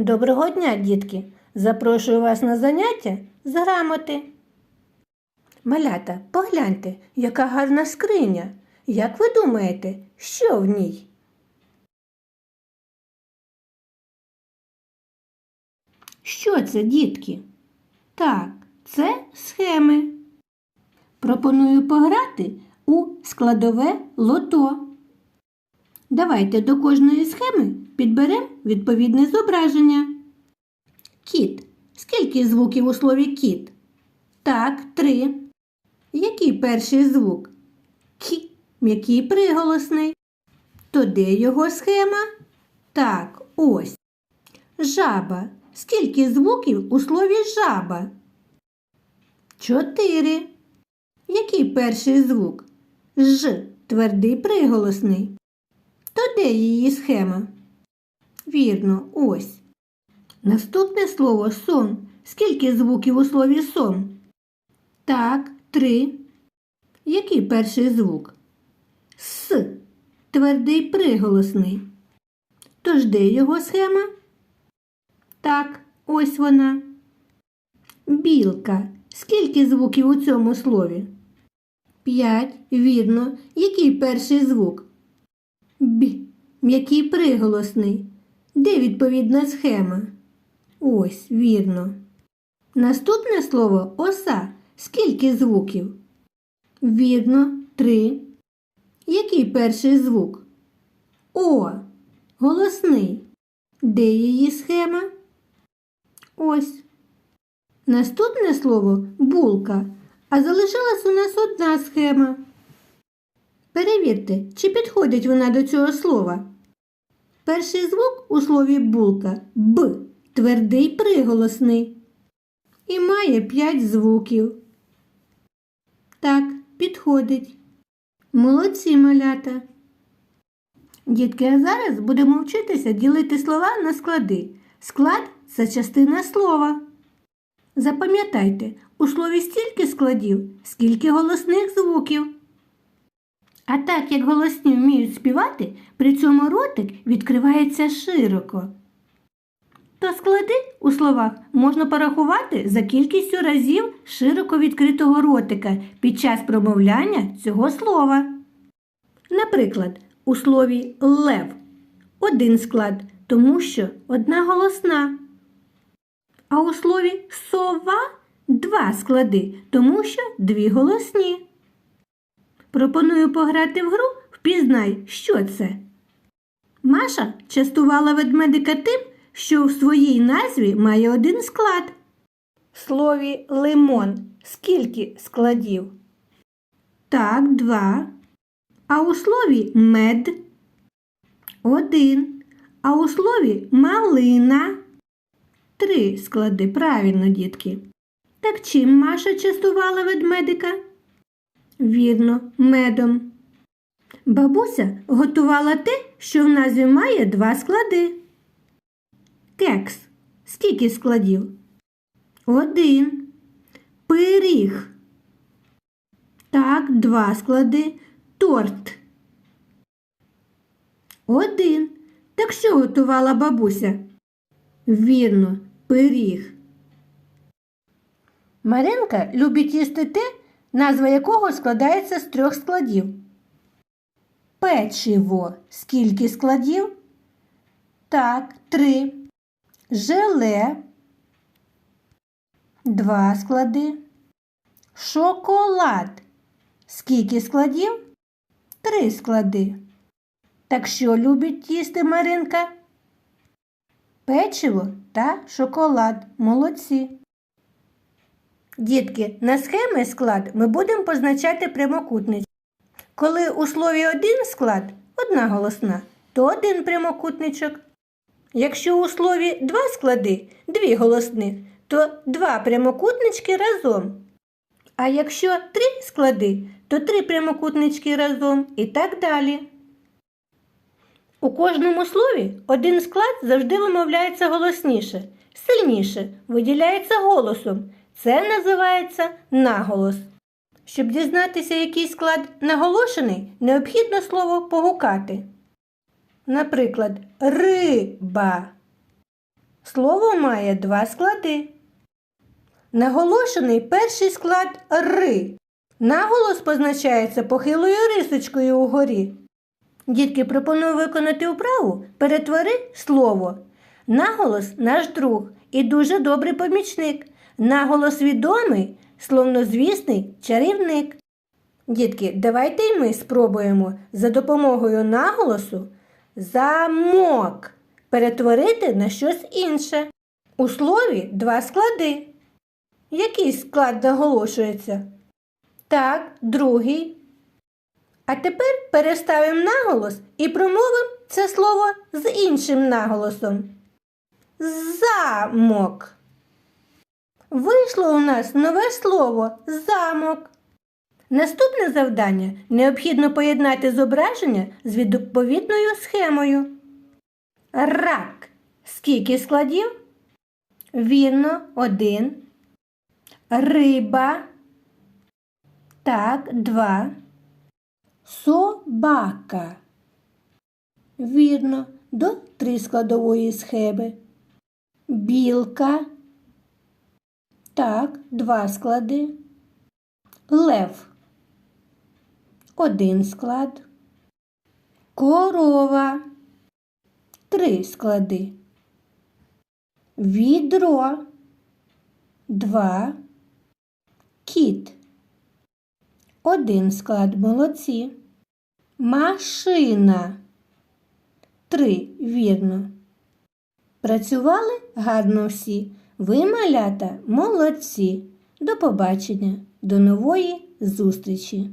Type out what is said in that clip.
Доброго дня, дітки! Запрошую вас на заняття з грамоти. Малята, погляньте, яка гарна скриня. Як ви думаєте, що в ній? Що це, дітки? Так, це схеми. Пропоную пограти у складове лото. Давайте до кожної схеми підберемо відповідне зображення. Кіт. Скільки звуків у слові кіт? Так, три. Який перший звук? Кі. М'який приголосний. То де його схема? Так, ось. Жаба. Скільки звуків у слові жаба? Чотири. Який перший звук? Ж. Твердий приголосний. То де її схема? Вірно, ось. Наступне слово сон. Скільки звуків у слові сон? Так, три. Який перший звук? С. Твердий приголосний. Тож де його схема? Так, ось вона. Білка. Скільки звуків у цьому слові? П'ять. Вірно. Який перший звук? М'який приголосний. Де відповідна схема? Ось, вірно. Наступне слово оса. Скільки звуків? Вірно, три. Який перший звук? О. Голосний. Де її схема? Ось. Наступне слово булка. А залишилась у нас одна схема. Перевірте, чи підходить вона до цього слова. Перший звук у слові булка Б. Твердий приголосний. І має п'ять звуків. Так, підходить. Молодці малята. Дітки, а зараз будемо вчитися ділити слова на склади. Склад це частина слова. Запам'ятайте, у слові стільки складів, скільки голосних звуків. А так як голосні вміють співати, при цьому ротик відкривається широко. То склади у словах можна порахувати за кількістю разів широко відкритого ротика під час промовляння цього слова. Наприклад, у слові лев один склад, тому що одна голосна. А у слові сова два склади, тому що дві голосні. Пропоную пограти в гру Впізнай, що це. Маша частувала ведмедика тим, що в своїй назві має один склад. В слові лимон скільки складів? Так, два. А у слові мед один. А у слові малина три склади. Правильно, дітки. Так чим Маша частувала ведмедика? Вірно, медом. Бабуся готувала те, що в назві має два склади. Кекс. Скільки складів? Один. Пиріг. Так, два склади. Торт. Один. Так що готувала бабуся? Вірно, пиріг. Маринка любить їсти те, назва якого складається з трьох складів. Печиво. Скільки складів? Так, три. Желе. Два склади. Шоколад. Скільки складів? Три склади. Так що любить їсти Маринка? Печиво та шоколад. Молодці. Дітки, на схемі склад ми будемо позначати прямокутничок. Коли у слові один склад одна голосна, то один прямокутничок. Якщо у слові два склади дві голосних, то два прямокутнички разом. А якщо три склади, то три прямокутнички разом і так далі. У кожному слові один склад завжди вимовляється голосніше, сильніше, виділяється голосом. Це називається наголос. Щоб дізнатися, який склад наголошений, необхідно слово погукати. Наприклад, риба. Слово має два склади. Наголошений перший склад ри. Наголос позначається похилою рисочкою угорі. Дітки, пропоную виконати вправу перетвори слово. Наголос наш друг і дуже добрий помічник. Наголос відомий, словнозвісний чарівник. Дітки, давайте й ми спробуємо за допомогою наголосу замок перетворити на щось інше. У слові два склади. Який склад наголошується? Так, другий. А тепер переставимо наголос і промовимо це слово з іншим наголосом. Замок. Вийшло у нас нове слово замок. Наступне завдання необхідно поєднати зображення з відповідною схемою. Рак. Скільки складів? Вірно, один. Риба. Так, два. Собака. Вірно, до три складової схеми. Білка. Так, два склади. Лев. Один склад. Корова. Три склади. Відро. Два. Кіт. Один склад молодці. Машина. Три. Вірно. Працювали гарно всі. Ви, малята, молодці. До побачення. До нової зустрічі!